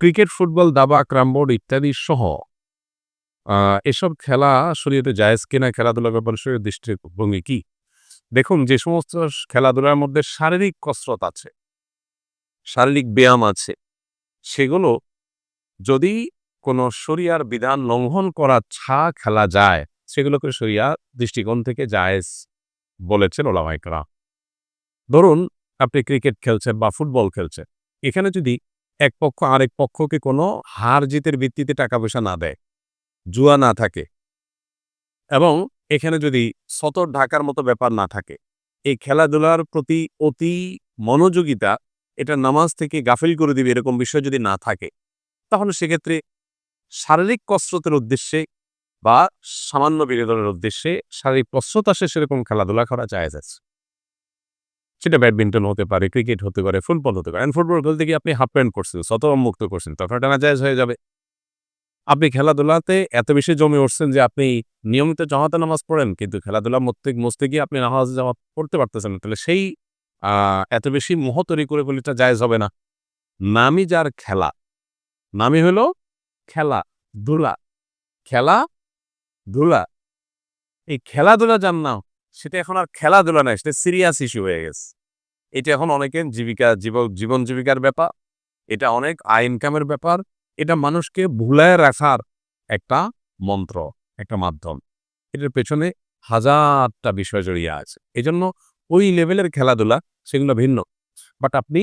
Cricket, football, দাবা ক্রামবোর্ড ইত্যাদি সহ এসব খেলা শরীয়তে জায়েজ কিনা, খেলাধুলার ব্যাপারে শরীর দৃষ্টিভঙ্গি কি? দেখুন, যে সমস্ত খেলাধুলার মধ্যে শারীরিক কসরত আছে, শারীরিক ব্যায়াম আছে, সেগুলো যদি কোনো শরিয়ার বিধান লঙ্ঘন করা ছা খেলা যায়, সেগুলোকে শরিয়া দৃষ্টিকোণ থেকে জায়েজ বলেছেন ওলামাইকরা ধরুন, আপনি ক্রিকেট খেলছেন বা ফুটবল খেলছেন, এখানে যদি এক পক্ষ আরেক পক্ষকে কোনো হার জিতের ভিত্তিতে টাকা পয়সা না দেয়, জুয়া না থাকে। এবং এখানে যদি সতর ঢাকার মতো ব্যাপার না থাকে, এই খেলাধুলার প্রতি অতি মনোযোগিতা, এটা নামাজ থেকে গাফিল করে দিবে এরকম বিষয় যদি না থাকে, তাহলে সেক্ষেত্রে শারীরিক কসরতের উদ্দেশ্যে বা সামান্য বিনোদনের উদ্দেশ্যে শারীরিক কসরত আসে সেরকম খেলাধুলা করা যায় আছে। সেটা ব্যাডমিন্টন হতে পারে, ক্রিকেট হতে পারে, ফুটবল হতে পারে। ফুটবল খেলতে গিয়ে আপনি হাফ প্যান্ট করছেন শত মুক্ত করছেন, তখন এটা নাজায়জ হয়ে যাবে। আপনি খেলাধুলাতে এত বেশি জমে উঠছেন যে আপনি নিয়মিত জামাতে নামাজ পড়েন, কিন্তু খেলাধুলা মধ্যে মস্তে গিয়ে আপনি নামাজ জামাত পড়তে পারতেছেন না। তাহলে সেই এত বেশি মোহ তৈরি করে বলে এটা জায়েজ হবে না। নামি যার খেলা, নামি হলো খেলা, ধুলা খেলা, ধুলা। এই খেলাধুলা যার নাম সেটা এখন আর খেলাধুলা নয় সেটা সিরিয়াস ইস্যু হয়ে গেছে। এটা এখন অনেকের জীবিকা, জীবন জীবন জীবিকার ব্যাপার, এটা অনেক আয় ইনকামের ব্যাপার, এটা মানুষকে ভুলায় রাখার একটা মন্ত্র, একটা মাধ্যম। এটার পেছনে হাজারটা বিষয় জড়িয়ে আছে। এজন্য ওই লেভেলের খেলাধুলা সেগুলো ভিন্ন। বাট আপনি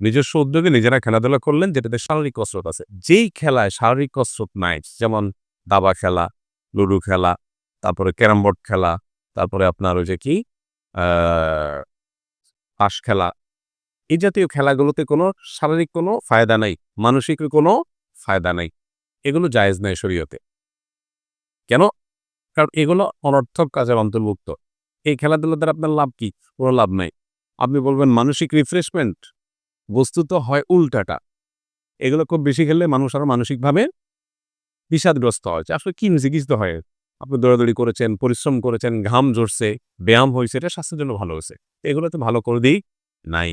নিজস্ব উদ্যোগে নিজেরা খেলাধুলা করলেন যেটাতে শারীরিক কসরত আছে। যেই খেলায় শারীরিক কসরত নাই, যেমন দাবা খেলা, লুডু খেলা, তারপরে ক্যারাম বোর্ড খেলা তারপরে আপনার ওই যে কি? তাস খেলা। এই জাতীয় খেলাগুলোতে কোনো শারীরিক কোনো ফায়দা নাই, মানসিক কোনো ফায়দা নাই। এগুলো জায়েজ নাই শরীয়তে। কেন? কারণ এগুলো অনর্থক কাজের অন্তর্ভুক্ত। এই খেলাধুলা দ্বারা আপনার লাভ কি? কোনো লাভ নাই। আপনি বলবেন মানসিক রিফ্রেশমেন্ট বস্তুত হয় উল্টাটা। এগুলো খুব বেশি খেললে মানুষ আরও মানসিকভাবে বিষাদগ্রস্ত হয়। আসলে কি হয়েছে কিছু তো হয়? আপনি দৌড়াদৌড়ি করেছেন, পরিশ্রম করেছেন, ঘাম ঝরছে, ব্যায়াম হয়েছে, এটা স্বাস্থ্যের জন্য ভালো হয়েছে। এগুলো তো ভালো করে দিই নাই।